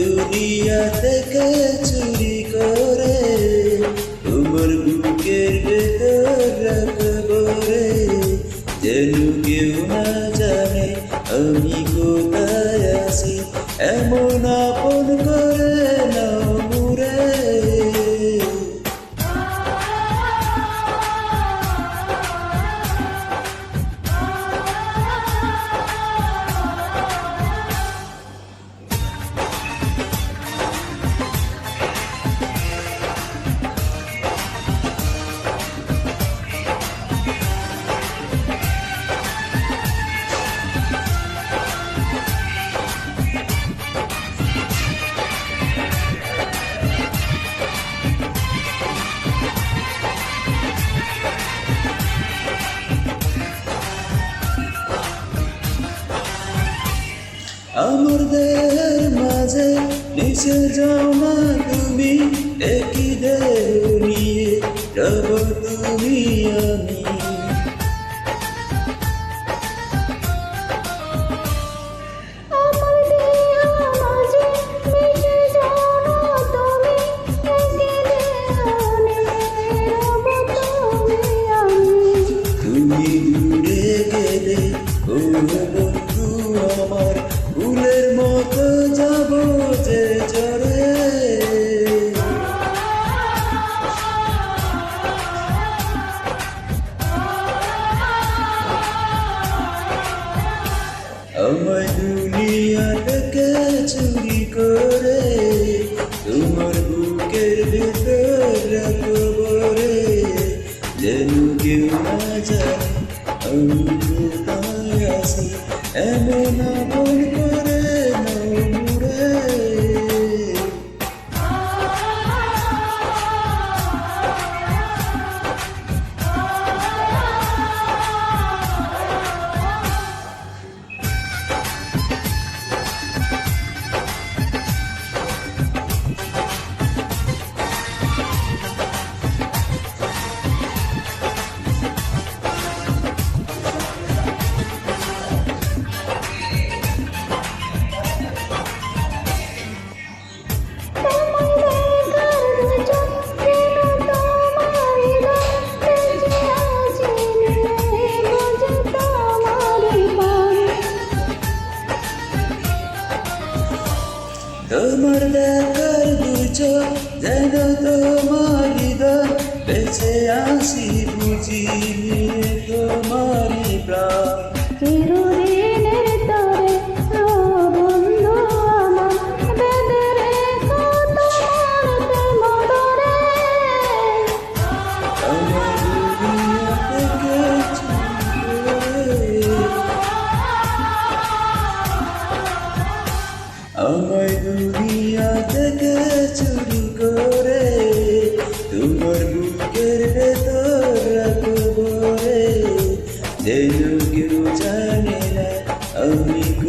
দুনিয়া থেকে চুরি করে? তোমার বুকের ভেতর রাখব যেন কেউ না জানে আমি কোথায় আছি। এমন আপন করে না আমরদের মাঝে নিচে জমা তুমি একই দেরিয়ে রব তুমি আমি। তুমি দূরে গেলে আমার see. And in a moment. Dada 而你。